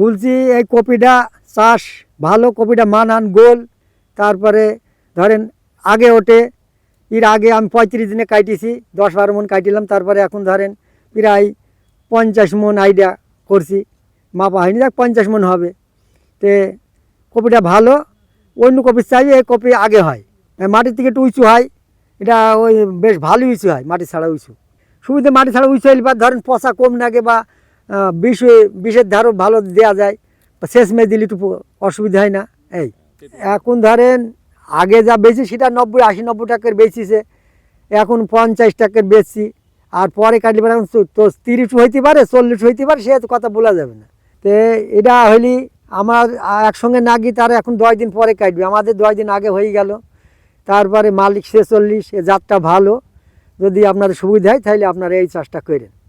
বলছি, এই কপিটা চাষ, ভালো কপিটা মানান, গোল। তারপরে ধরেন, আগে ওঠে, এর আগে আমি পঁয়ত্রিশ দিনে কাটিয়েছি দশ বারো মন কাটিলাম তারপরে এখন ধরেন প্রায় পঞ্চাশ মন আইডিয়া করছি। মাপা হয়নি দেখ পঞ্চাশ মন হবে। তে কপিটা ভালো, অন্য কপি চাই এই কপি আগে হয়। মাটির থেকে একটু উঁচু হয়, এটা ওই বেশ ভালো উঁচু হয়, মাটি ছাড়া উঁচু। সুবিধা মাটি ছাড়া উঁচু হলে বা ধরেন পচা কম লাগে বা বিষ বিষের ধারও ভালো দেওয়া যায়। বা শেষ মেয়ে দিলে একটু অসুবিধা হয় না। এই, এখন ধরেন আগে যা বেশি সেটা নব্বই, আশি, নব্বই টাকার বেচিছে এখন পঞ্চাশ টাকার বেচছি আর পরে কাটলে এখন তো- তিরিশ হইতে পারে, চল্লিশ হইতে পারে, সে কথা বলা যাবে না। তো এটা হইলি আমার একসঙ্গে না গিয়ে তারা এখন দশ দিন পরে কাটবে। আমাদের দশ দিন আগে হয়ে গেল। তারপরে মালিক ছেচল্লিশ, এ জাতটা ভালো। যদি আপনার সুবিধা হয় তাহলে আপনারা এই চাষটা করেন।